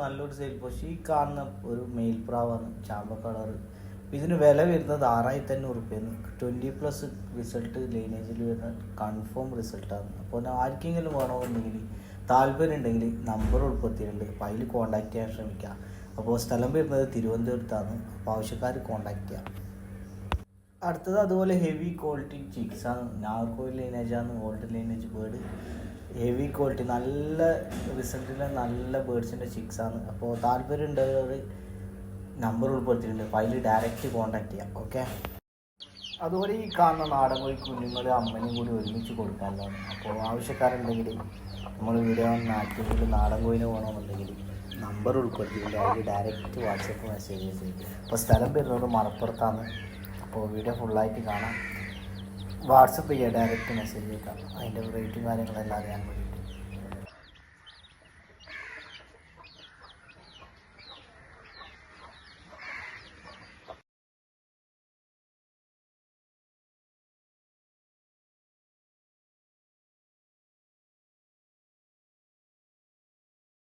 നല്ലൊരു sale post ഈ കാണുന്ന ഒരു മെയിൽ പ്രാവാണ് ചാമ്പ കളർ ഇതിന് വില വരുന്നത് ആറായിരത്തി അഞ്ഞൂറ് റുപ്യാണ് ട്വന്റി പ്ലസ് റിസൾട്ട് ലൈനേജിൽ വരുന്ന കൺഫേം റിസൾട്ടാണ് അപ്പോൾ ആർക്കെങ്കിലും വേണമെന്നുണ്ടെങ്കിൽ താല്പര്യം ഉണ്ടെങ്കിൽ നമ്പർ ഉൾപ്പെടുത്തിയിട്ടുണ്ട്. അപ്പോൾ അതിൽ കോൺടാക്റ്റ് ചെയ്യാൻ ശ്രമിക്കുക അപ്പോൾ സ്ഥലം വരുന്നത് തിരുവനന്തപുരത്താണ്. അപ്പോൾ ആവശ്യക്കാർ കോൺടാക്റ്റ് ചെയ്യാം. അടുത്തത് അതുപോലെ ഹെവി ക്വാളിറ്റി ചിക്സ് ആണ്. നാർക്കോയിൽ ലൈനേജാണ് old lineage bird heavy quality നല്ല റിസൾട്ടിലെ നല്ല ബേർഡ്സിന്റെ ആണ്. അപ്പോൾ താല്പര്യം ഉള്ളവർ നമ്പർ ഉൾപ്പെടുത്തിയിട്ടുണ്ട്. അപ്പോൾ അതിൽ ഡയറക്റ്റ് കോൺടാക്ട് ചെയ്യാം. ഓക്കെ അതുപോലെ ഈ കാണുന്ന നാടൻ കോഴി കുഞ്ഞുങ്ങൾ അമ്മനും കൂടി ഒരുമിച്ച് കൊടുക്കാനുള്ളതാണ്. അപ്പോൾ ആവശ്യക്കാരുണ്ടെങ്കിൽ നമ്മൾ വീഡിയോ നാട്ടിൽ നാടൻ കോഴിനെ പോകണമെന്നുണ്ടെങ്കിൽ നമ്പർ ഉൾപ്പെടുത്തിയിട്ടുണ്ട്. അതിൽ ഡയറക്റ്റ് വാട്സപ്പ് മെസ്സേജ് ചെയ്ത് അപ്പോൾ സ്ഥലം വരുന്നത് മലപ്പുറത്താണ്. അപ്പോൾ വീഡിയോ ഫുള്ളായിട്ട് കാണാം. വാട്സപ്പ് ചെയ്യുക ഡയറക്റ്റ് മെസ്സേജ് ചെയ്താൽ അതിന്റെ റേറ്റും കാര്യങ്ങളെല്ലാം അറിയാൻ വേണ്ടിയിട്ട്